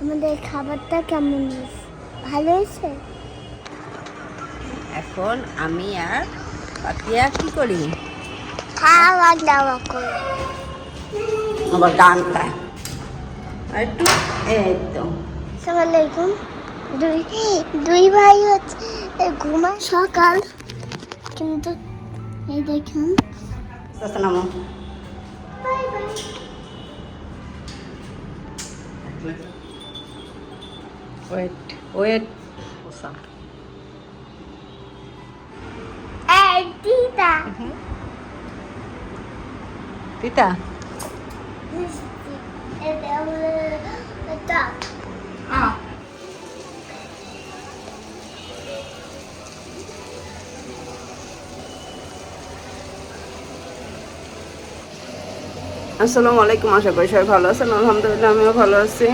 আমাদের খাবারটা কেমন ভালো হয়েছে? এখন আমি আর পাতিয়া কি করি? খাওয়া দাওয়া করে। আবার গান আর একটু এই তো। সালামালাইকুম। দুই দুই ভাই হচ্ছে ঘুমা সকাল। কিন্তু এই দেখুন। আসসালামু ওয়েট ওয়েট তিতা? আসসালামু আলাইকুম আশা করি সবাই ভালো আছেন। আলহামদুলিল্লাহ আমিও ভালো আছি।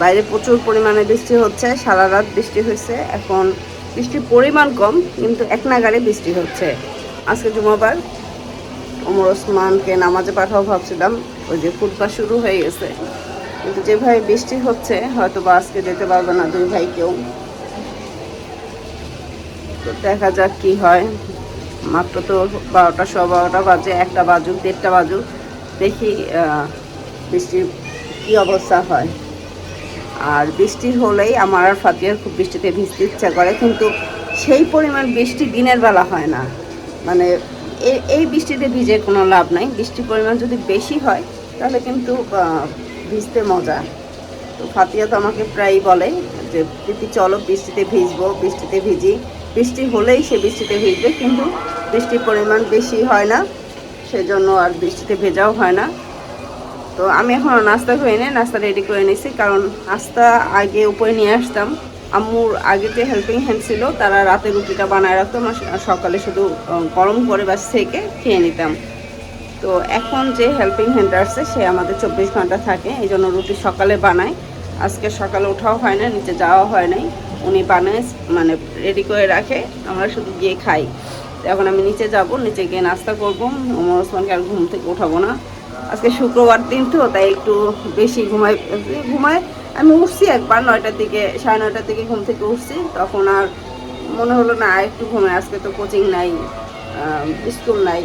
বাইরে প্রচুর পরিমাণে বৃষ্টি হচ্ছে, সারা রাত বৃষ্টি হয়েছে। এখন বৃষ্টির পরিমাণ কম, কিন্তু এক নাগারে বৃষ্টি হচ্ছে। আজকে জুমাবার, ওমর ওসমানকে নামাজে পাঠাও ভাবছিলাম, ওই যে ফুটপাত শুরু হয়ে গেছে। কিন্তু যেভাবে বৃষ্টি হচ্ছে হয়তো বা আজকে যেতে পারবে না দুই ভাই কেউ। তো দেখা যাক কি হয়। মাত্র তো বারোটা সব বারোটা বাজে, একটা বাজুক, দেড়টা বাজুক। দেখি বৃষ্টির কী অবস্থা হয়। আর বৃষ্টি হলেই আমার আর ফাতিয়ার খুব বৃষ্টিতে ভিজতে ইচ্ছা করে, কিন্তু সেই পরিমাণ বৃষ্টি দিনের বেলা হয় না। মানে এই বৃষ্টিতে ভিজে কোনো লাভ নাই। বৃষ্টির পরিমাণ যদি বেশি হয়, তাহলে কিন্তু ভিজতে মজা। তো ফাতিয়া তো আমাকে প্রায়ই বলে যে, প্রীতি, চলো বৃষ্টিতে ভিজবো, বৃষ্টিতে ভিজি। বৃষ্টি হলেই সে বৃষ্টিতে ভিজবে, কিন্তু বৃষ্টির পরিমাণ বেশি হয় না। সেজন্য আর বৃষ্টিতে ভেজাও হয় না। তো আমি এখন নাস্তা করে নিই নাস্তা রেডি করে নিয়েছি কারণ নাস্তা আগে উপরে নিয়ে আসতাম। আম্মুর আগে যে হেল্পিং হ্যান্ড ছিল, তারা রাতে রুটিটা বানায় রাখতো। আমরা সকালে শুধু গরম করে বা থেকে খেয়ে নিতাম। তো এখন যে হেল্পিং হ্যান্ড আসছে, সে আমাদের চব্বিশ ঘণ্টা থাকে। এই জন্য রুটি সকালে বানায়। আজকে সকালে ওঠাও হয় না, নিচে যাওয়া হয় নাই। উনি বানায় মানে রেডি করে রাখে। আমরা শুধু গিয়ে খাই। এখন আমি নিচে যাব, নিচে গিয়ে নাস্তা করব। ওমর ওসমানকে আর ঘুম থেকে উঠাবো না। আজকে শুক্রবার দিন তো, তাই একটু বেশি ঘুমাই ঘুমায় আমি উঠছি একবার, নয়টার দিকে, সাড়ে নয়টার দিকে ঘুম থেকে উঠছি। তখন আর মনে হলো না একটু ঘুমাই। আজকে তো কোচিং নাই স্কুল নাই।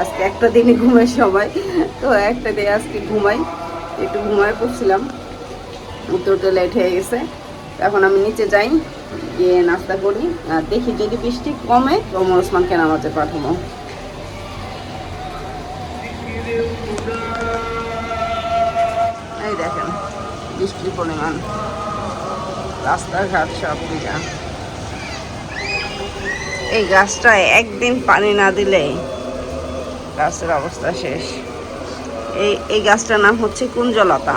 আজকে একটা দিনই ঘুমের সবাই। তো একটা দিয়ে আজকে ঘুমাই, একটু ঘুমায় পড়ছিলাম। উত্তরতে লেট হয়ে গেছে। এখন আমি নিচে যাই, গিয়ে নাস্তা করি। আর দেখি যদি বৃষ্টি কমে, তো ওসমানকে নামাজে পাঠাবো। বৃষ্টির পরিমাণ রাস্তাঘাট সব ভিজা এই গাছটায় একদিন পানি না দিলে গাছের অবস্থা শেষ। এই এই গাছটার নাম হচ্ছে কুঞ্জলতা।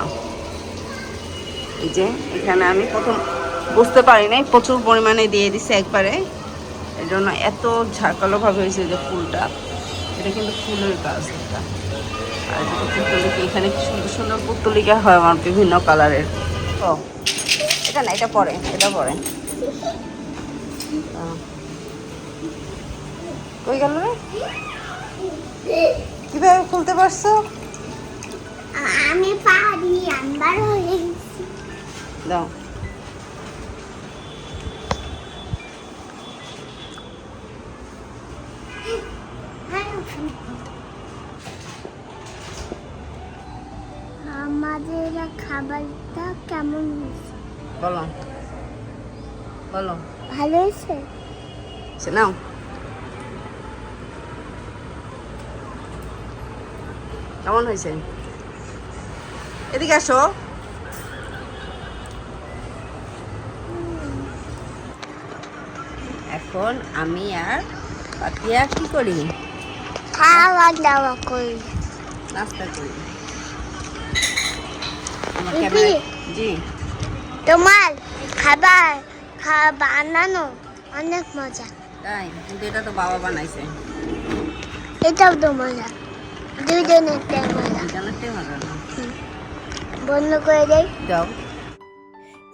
এই যে, এখানে আমি প্রথম বুঝতে পারি নাই, প্রচুর পরিমাণে দিয়ে দিছে একবারে। এই জন্য এত ঝাঁকালোভাবে হয়েছে যে ফুলটা। এটা কিন্তু ফুলের গাছ এটা। আর পুতুলিকা এখানে কি সুন্দর সুন্দর পুতুলিকা হয় আমার বিভিন্ন কালারের। ও এটা না এটা পরে এটা পরে। কই গেল রে? কীভাবে খুলতে পারছ? আমি পারি হয়ে গেছি। দাও আমাদের খাবারটা কেমন হয়েছে? বলো। বলো। ভালো হয়েছে? সে নাও। কেমন হয়েছে? এদিকে আসো। এখন আমি আর পাতিয়া কি করি? খাওয়া দাওয়া করি। নাস্তা করি। আমার ক্যামেরা- জি। তোমার খাবার বানানো অনেক মজা। তাই কিন্তু এটা তো বাবা বানাইছে। এটাও তো মজা। দুজনের মজা। বন্ধ করে দেয় যাও।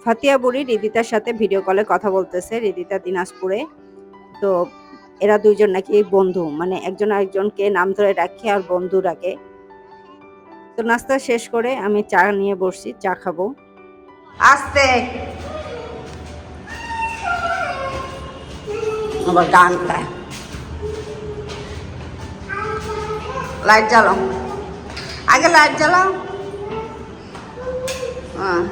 ফাতিয়া বুড়ি রিদিতার সাথে ভিডিও কলে কথা বলতেছে রিদিতা দিনাজপুরে। তো এরা দুইজন নাকি বন্ধু মানে একজন আরেকজনকে নাম ধরে রাখে আর বন্ধু ডাকে তো নাস্তা শেষ করে আমি চা নিয়ে বসছি, চা খাব। আস্তে! আবার গান গায়। লাইট জ্বালাও। আগে লাইট জ্বালাও। হ্যাঁ।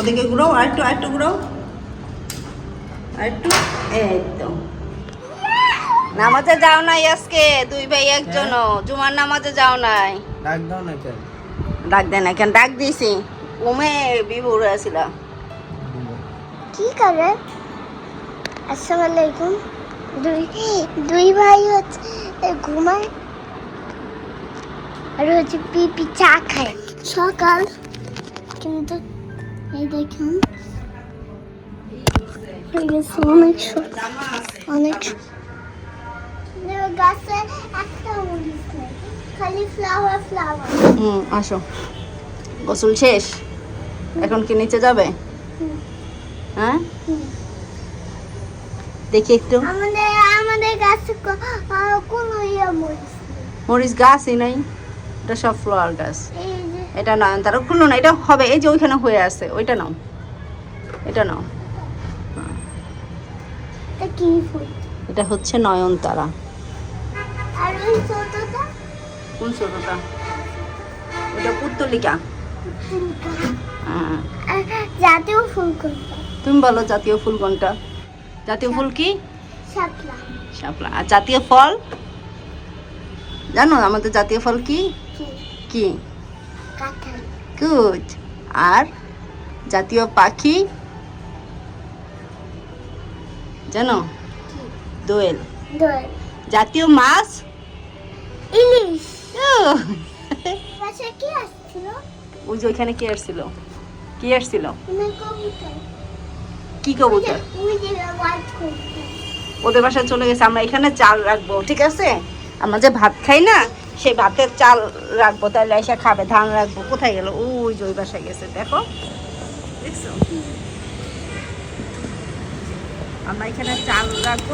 ওদিকে ঘুরাও, আরেকটু আরেকটু ঘুরাও। আরেকটু, এই তো। নামাজে যাও নাই আজকে? দুই ভাই একজন জুমার নামাজে যাও নাই? ডাক দাও না কেন? ডাক দেয় না কেন? ডাক দিয়েছি উমে বিভোর আছিল কি করে? আসসালামু আলাইকুম। দুই দুই ভাই হচ্ছে ঘুমায়। আর হচ্ছে পিপি চা খায়। সকাল। কিন্তু এই দেখুন অনেক অনেক গাছে একটা মরিচ নেই খালি ফ্লাওয়ার ফ্লাওয়ার হুম আসো। গোসল শেষ? এখন কি নিচে যাবে? হ্যাঁ? দেখি একটু। আমাদের আমাদের গাছে কোনো ইয়ে মরিচ মরিচ গাছই নাই। এটা সব ফ্লাওয়ার গাছ। এটা নয়নতারা খুলো না এটা হবে এই যে ওইখানে হয়ে আছে ওইটা নাও। এটা নাও। এটা হচ্ছে নয়নতারা। কোন ছোটটা? ওটা পুত্তলিকা। জাতীয় ফুল কোনটা তুমি বলো জাতীয় ফুল কোনটা? জাতীয় ফুল কি? শাপলা। শাপলা। আর জাতীয় ফল? জানো আমাদের জাতীয় ফল কি? কি? কি? গুড। আর জাতীয় পাখি? জানো? দোয়েল। জাতীয় মাছ? ইলিশ। কি আসছিল? ওই যে ওইখানে কি আসছিল? কি আসছিল? কি কবুতর? ওদের বাসায় চলে গেছে আমরা এখানে চাল রাখব ঠিক আছে? আমরা যে ভাত খাই না সেই ভাতের চাল রাখব তাহলে এসে খাবে ধান রাখব কোথায় গেল? ওই যে ওই বাসায় গেছে দেখো। দেখছ? আমরা এখানে চাল রাখব।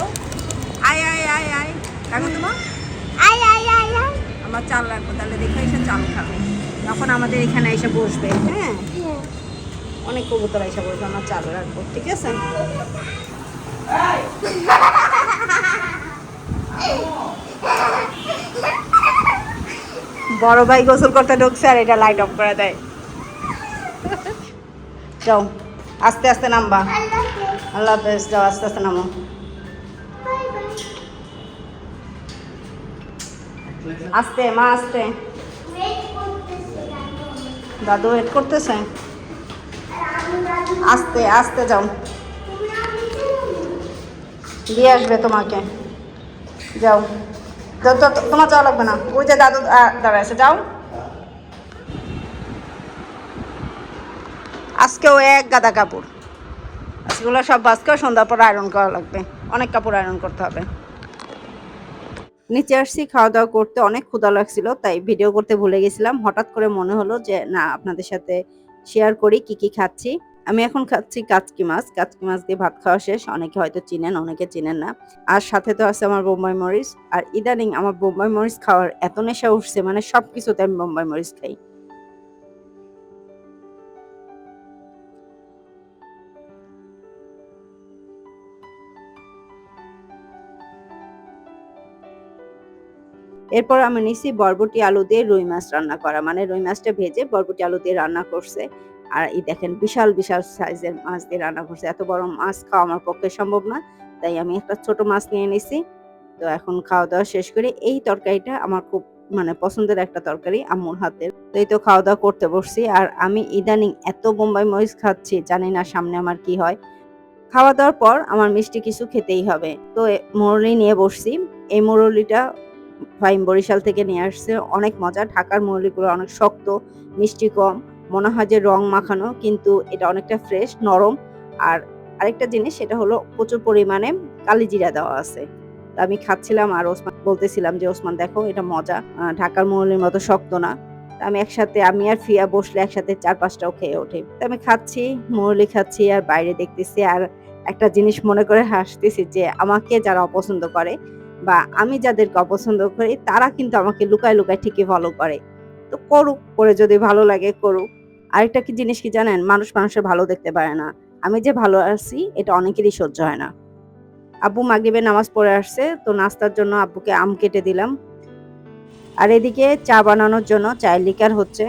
আয় আয় আয় আয়। রাখো তোমার আই আই আমরা চাল রাখব, তাহলে দেখো এসে চাল খাবে। তখন আমাদের এখানে এসে বসবে হ্যাঁ? অনেক কবুতর এসে বসবে, আমরা চাল রাখব, ঠিক আছে? বড় ভাই গোসল করতে ঢুকছে আর এটা লাইট অফ করে দেয়। যাও, আস্তে আস্তে নামবা। আল্লাহ হাফেজ, যাও, আস্তে আস্তে নামো। আস্তে, মা আস্তে। দাদু ওয়েট করতেছে? আস্তে আস্তে যাও। দিয়ে আসবে তোমাকে। যাও। তোমার যাওয়া লাগবে না। ওই যে দাদু দাঁড়ায় আছে, যাও। আজকেও এক গাদা কাপড়। আজকেগুলো সব আজকেও সন্ধ্যার পর আয়রন করা লাগবে। অনেক কাপড় আয়রন করতে হবে। নিচে আসছি খাওয়া দাওয়া করতে অনেক ক্ষুধা লাগছিল, তাই ভিডিও করতে ভুলে গেছিলাম। হঠাৎ করে মনে হলো যে, না, আপনাদের সাথে শেয়ার করি, কি কি খাচ্ছি? আমি এখন খাচ্ছি কাচকি মাছ। কাচকি মাছ দিয়ে ভাত খাওয়া শেষ। অনেকে হয়তো চিনেন, অনেকে চিনেন না। আর সাথে তো আছে আমার বোম্বাই মরিচ। আর ইদানিং আমার বোম্বাই মরিচ খাওয়ার এত নেশা উঠছে মানে সব কিছুতে আমি বোম্বাই মরিচ খাই। এরপর আমি নিছি বরবটি আলু দিয়ে রুই মাছ রান্না করা। মানে রুই মাছটা ভেজে বরবটি আলু দিয়ে রান্না করছে। আর এই দেখেন বিশাল বিশাল সাইজের মাছ দিয়ে রান্না করছে। এত বড় মাছ খাওয়া আমার পক্ষে সম্ভব না, তাই আমি একটা ছোট মাছ নিয়ে নিছি। তো এখন খাওয়া দাওয়া শেষ করে এই তরকারিটা আমার খুব মানে পছন্দের একটা তরকারি, আম্মুর হাতের। তো এই তো খাওয়া দাওয়া করতে বসছি। আর আমি ইদানিং এত বোম্বাই মরিচ খাচ্ছি, জানি না সামনে আমার কি হয়। খাওয়া দাওয়ার পর আমার মিষ্টি কিছু খেতেই হবে। তো মুরলি নিয়ে বসছি। এই মুরলিটা ভাই বরিশাল থেকে নিয়ে আসছে। অনেক মজা। ঢাকার মুরলিগুলো অনেক শক্ত, মিষ্টি কম। মনে হয় যে রং মাখানো, কিন্তু এটা অনেকটা ফ্রেশ নরম। আর আরেকটা জিনিস, সেটা হলো প্রচুর পরিমাণে কালিজিরা দেওয়া আছে। আমি খাচ্ছিলাম আর ওসমান, বলতেছিলাম যে, ওসমান, দেখো, এটা মজা। ঢাকার মুরলির মতো শক্ত না। আমি একসাথে, আমি আর ফিয়া বসলে একসাথে চার পাঁচটাও খেয়ে ওঠে তো আমি খাচ্ছি মুরলি খাচ্ছি আর বাইরে দেখতেছি। আর একটা জিনিস মনে করে হাসতেছি যে, আমাকে যারা অপছন্দ করে বা আমি যাদেরকে অপছন্দ করি, তারা কিন্তু আমাকে লুকায় লুকায় ঠিকই ফলো করে। তো করুক, করে যদি ভালো লাগে, করুক। আরেকটা কি জিনিস কি জানেন? মানুষ মানুষের ভালো দেখতে পারে না। আমি যে ভালো আছি, এটা অনেকেরই সহ্য হয় না। আব্বু মাগরিবের নামাজ পড়ে আসছে, তো নাস্তার জন্য আব্বুকে আম কেটে দিলাম। আর এদিকে চা বানানোর জন্য চায়ের লিকার হচ্ছে।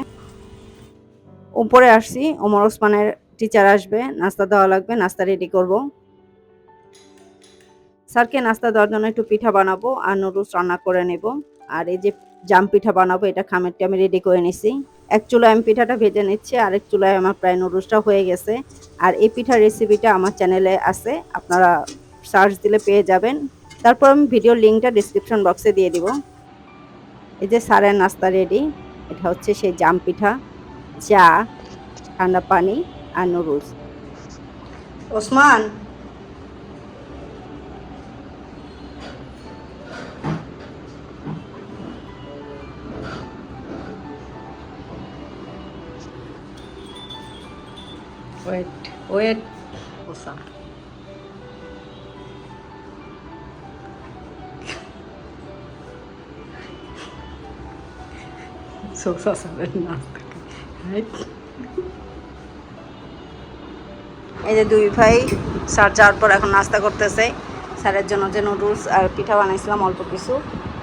উপরে আসছি, ওমর ওসমানের টিচার আসবে, নাস্তা দেওয়া লাগবে, নাস্তা রেডি করব। স্যারকে নাস্তা দেওয়ার জন্য একটু পিঠা বানাবো আর নুডলস রান্না করে নেব। আর এই যে জাম পিঠা বানাবো, এটা খামেরটি আমি রেডি করে নিছি। এক চুলায় আমি পিঠাটা ভেজে নিচ্ছি, আর এক চুলায় আমার প্রায় নুডলসটা হয়ে গেছে। আর এই পিঠার রেসিপিটা আমার চ্যানেলে আছে, আপনারা সার্চ দিলে পেয়ে যাবেন। তারপর আমি ভিডিও লিঙ্কটা ডিসক্রিপশন বক্সে দিয়ে দিব। এই যে সারের নাস্তা রেডি এটা হচ্ছে সেই জাম পিঠা, চা, ঠান্ডা পানি আর নুডলস। ওসমান ওয়েট ওয়েট ওসা সোসা নাস্তা রাইট এই যে দুই ভাই, স্যার যাওয়ার পর এখন নাস্তা করতেছে। স্যারের জন্য যে নুডলস আর পিঠা বানাইছিলাম, অল্প কিছু।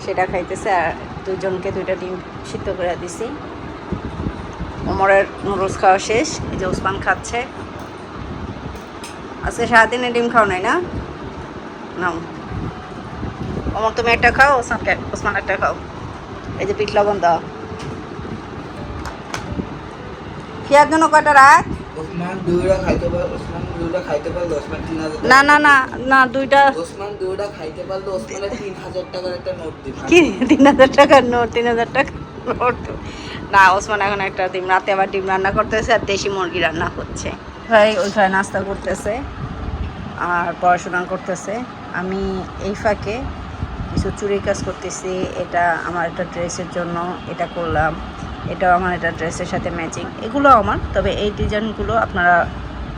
সেটা খাইতেছে আর দুইজনকে দুইটা ডিম সিদ্ধ করে দিছি। ওমরের নুডলস খাওয়া শেষ এই যে ওসমান খাচ্ছে। আজকে সারাদিনে ডিম খাও নাই না? নাও। ওমর তুমি একটা খাও ওসমানকে ওসমান একটা খাও। এই যে পিঠ লবণ দাও। খেয়ার জন্য কয়টা রাখ? ওসমান ওসমান ওসমান না না না না দুইটা ওসমান দুইটা খাইতে পারল তিন হাজার টাকার একটা নোট দিবে। কি? তিন হাজার টাকার নোট তিন হাজার টাকার নোট। না, ওসমান এখন একটা ডিম, রাতে আবার ডিম রান্না করতেছে আর দেশি মুরগি রান্না হচ্ছে। ভাই, ওইখানে নাস্তা করতেছে আর পড়াশোনা করতেছে। আমি এই ফাঁকে কিছু চুরির কাজ করতেছি, এটা আমার একটা ড্রেসের জন্য, এটা করলাম, এটাও আমার একটা ড্রেসের সাথে ম্যাচিং, এগুলো আমার। তবে এই ডিজাইনগুলো আপনারা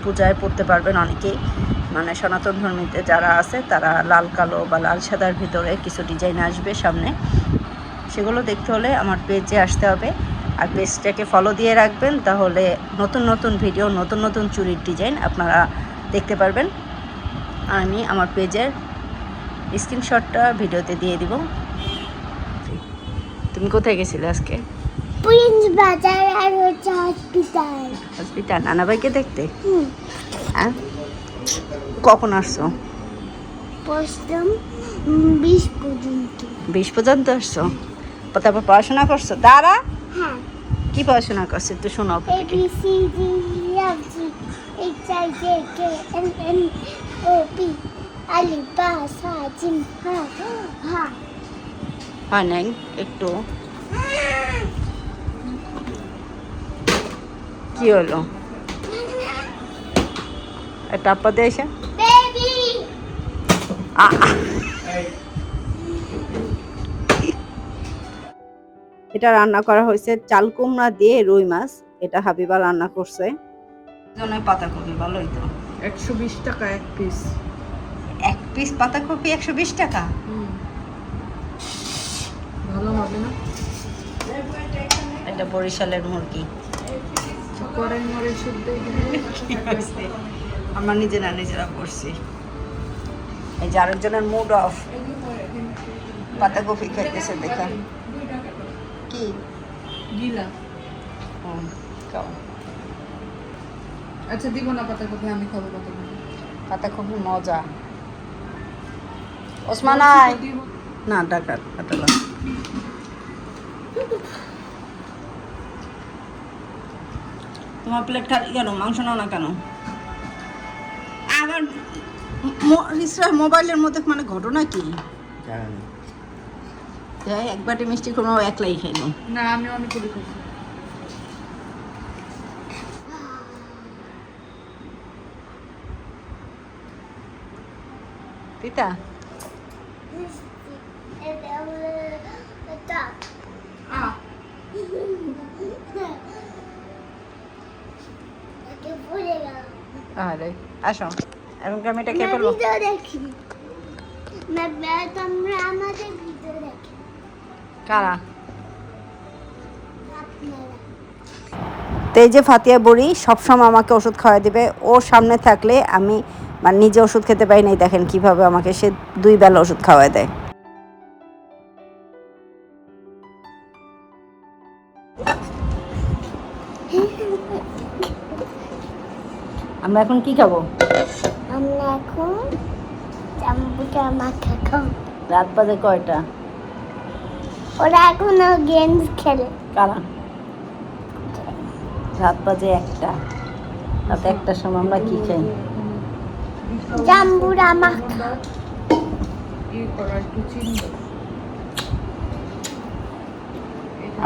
পূজায় পড়তে পারবেন অনেকেই। মানে সনাতন ধর্মীতে যারা আছে, তারা লাল, কালো বা লাল সাদার ভিতরে কিছু ডিজাইন আসবে সামনে। সেগুলো দেখতে হলে আমার পেজে আসতে হবে। আর পেজটাকে ফলো দিয়ে রাখবেন তাহলে নতুন নতুন ভিডিও নতুন নতুন চুরির ডিজাইন আপনারা দেখতে পারবেন। আমি আমার পেজের স্ক্রিনশটটা ভিডিওতে দিয়ে দিব। তুমি কোথায় গেছিলে আজকে? প্রিন্স বাজার আর হচ্ছে হসপিটাল হসপিটাল নানা ভাইকে দেখতে? হ্যাঁ? কখন আসছো? বিশ পর্যন্ত। বিশ পর্যন্ত আসছো? তারপর পড়াশোনা করছ? দাঁড়া। হ্যাঁ। কি পড়াশোনা করছ একটু শোনো A B C D E F G H I J K L M O P আলি বা সা জিম হা হা হয় নাই একটু। কি হলো? একটা আপা দিয়ে এসে বেবি আ- এটা রান্না করা হয়েছে চাল কুমড়া দিয়ে রুই মাছ। এটা হাবিবা রান্না করছে। জন্য পাতাকপি ভালোই তো। একশো বিশ টাকা এক পিস এক পিস পাতাকপি একশো বিশ টাকা? ভালো হবে না? এটা বরিশালের মুরগি। আমরা নিজেরা নিজেরা করছি। এই যে আরেকজনের মুড অফ পাতাকপি খাইতেছে দেখেন কি গিলা। হুম, খাও। আচ্ছা দিব না পাতা কপি আমি খাব পাতা কপি পাতাকপি মজা। ওসমান আয় দিব। না ডাকা কাটালা তোমার প্লেট খালি কেন? মাংস নাও না কেন? আবার মোবাইলের মধ্যে মানে ঘটনা কি? এক বাটি মিষ্টি কোনো একলাই খাইলো না আমি অনেক করে আরে আসো। এখন আমি এটা খেয়ে ফেলব? না- তোমরা আমাদের কারা? তো এই যে ফাতিয়া বড়ি সবসময় আমাকে ওষুধ খাওয়াই দিবে ওর সামনে থাকলে আমি মানে নিজে ওষুধ খেতে পারি নাই দেখেন কীভাবে আমাকে সে দুই বেলা ওষুধ খাওয়াই দেয়। আমরা এখন কি খাব? আমরা এখন জাম্বুটা মাখা খাও রাত বাজে কয়টা? ওরা এখনও গেমস খেলে। কারা? রাত বাজে একটা। রাত একটার সময় আমরা কি খাই? জাম্বুরা মাখা।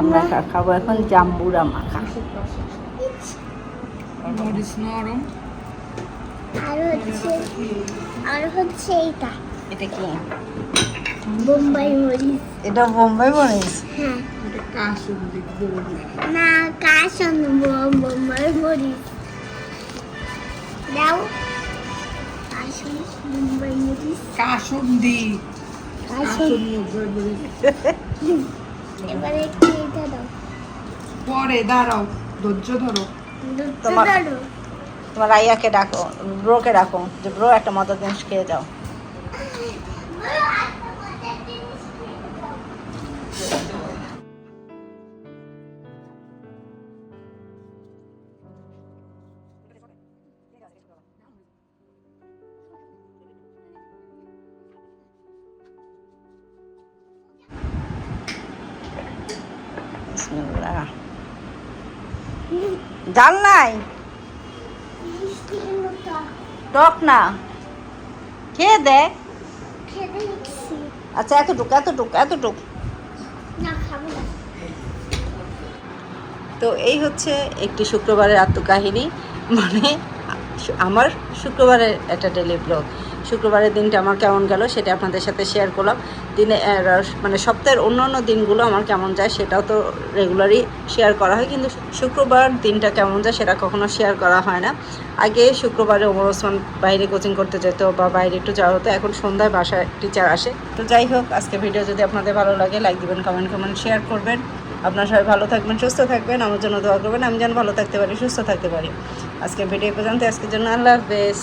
আমরা খাব এখন জাম্বুরা মাখা। আর হচ্ছে আর হচ্ছে এইটা। এটা কি? বোম্বাই মরিচ। এটা বোম্বাই মরিচ? হ্যাঁ। এটা না কাশন বোম্বাই মরিচ। দাও। বোম্বাই মরিচ। কাশুন্দি কাশন কাশুন্দি বড়ি এবারে একটু এটা দাও। পরে দাঁড়াও ধৈর্য ধরো। তোমার- দাও তোমার আইয়াকে ডাকো ব্রোকে ডাকো যে ব্রো একটা মজার জিনিস খেয়ে যাও। জাল নাই? টক না? খেয়ে দেখ আচ্ছা এতটুকু এতটুকু এতটুকু। তো এই হচ্ছে একটি শুক্রবারের আত্মকাহিনী। মানে আমার শুক্রবারের একটা ডেলি ব্লগ। শুক্রবারের দিনটা আমার কেমন গেল সেটা আপনাদের সাথে শেয়ার করলাম। দিনে মানে সপ্তাহের অন্য অন্য দিনগুলো আমার কেমন যায় সেটাও তো রেগুলারই শেয়ার করা হয়। কিন্তু শুক্রবার দিনটা কেমন যায় সেটা কখনো শেয়ার করা হয় না। আগে শুক্রবারে ওমর ওসমান বাইরে কোচিং করতে যেত বা বাইরে একটু যাওয়া হতো, এখন সন্ধ্যায় বাসায় টিচার আসে। তো যাই হোক আজকে ভিডিও যদি আপনাদের ভালো লাগে লাইক দিবেন কমেন্ট কমেন্ট শেয়ার করবেন। আপনার সবাই ভালো থাকবেন, সুস্থ থাকবেন, আমার জন্য দোয়া করবেন। আমি যেন ভালো থাকতে পারি, সুস্থ থাকতে পারি। আজকে ভিডিও পর্যন্ত, আজকের জন্য আল্লাহ হাফেজ।